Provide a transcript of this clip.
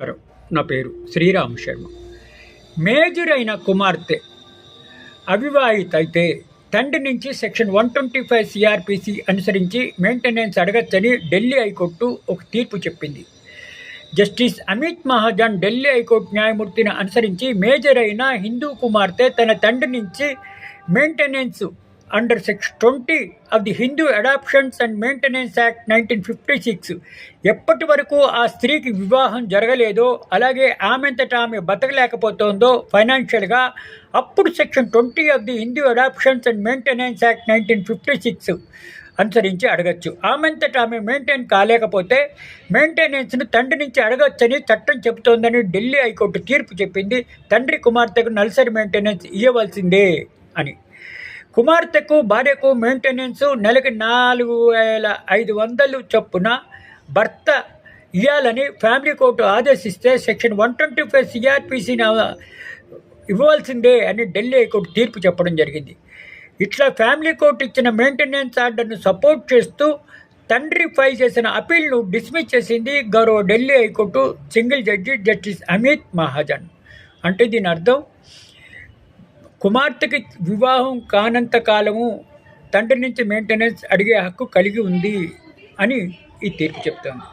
నమస్కారం నా పేరు శ్రీరామ్ శర్మ. మేజర్ అయిన కుమార్తె అవివాహిత అయితే తండ్రి నుంచి section one twenty five CRPC అనుసరించి మెయింటెనెన్స్ అడగచ్చని ఢిల్లీ హైకోర్టు ఒక తీర్పు చెప్పింది. Justice Amit Mahajan Delhi high court న్యాయమూర్తిని అనుసరించి మేజర్ అయిన హిందూ కుమార్తె తన తండ్రి నుంచి maintenance under section twenty of the Hindu adoptions and maintenance act nineteen fifty six ఎప్పటి వరకు ఆ స్త్రీకి వివాహం జరగలేదో అలాగే ఆమెంతట ఆమె బతకలేకపోతుందో ఫైనాన్షియల్గా అప్పుడు section twenty of the Hindu adoptions and maintenance act nineteen fifty six అనుసరించి అడగచ్చు. ఆమెంతట ఆమె మెయింటైన్ కాలేకపోతే మెయింటెనెన్స్ను తండ్రి నుంచి అడగచ్చని చట్టం చెబుతోందని ఢిల్లీ హైకోర్టు తీర్పు చెప్పింది. తండ్రి కుమార్తెకు నల్సరి మెయింటెనెన్స్ ఇవ్వవలసిందే అని. కుమార్తెకు భార్యకు మెయింటెనెన్స్ నెలకి నాలుగు వేల ఐదు వందలు చొప్పున భర్త ఇవ్వాలని ఫ్యామిలీ కోర్టు ఆదేశిస్తే సెక్షన్ వన్ ట్వంటీ ఫైవ్ సిఆర్పిసిని ఇవ్వాల్సిందే అని ఢిల్లీ హైకోర్టు తీర్పు చెప్పడం జరిగింది. ఇట్లా ఫ్యామిలీ కోర్టు ఇచ్చిన మెయింటెనెన్స్ ఆర్డర్ను సపోర్ట్ చేస్తూ తండ్రి ఫైల్ చేసిన అపీల్ను డిస్మిస్ చేసింది గౌరవ Delhi high court single judge justice Amit Mahajan. అంటే దీని అర్థం కుమార్తెకి వివాహం కానంత కాలము తండ్రి నుంచి మెయింటెనెన్స్ అడిగే హక్కు కలిగి ఉంది అని ఈ తీర్పు చెప్తాను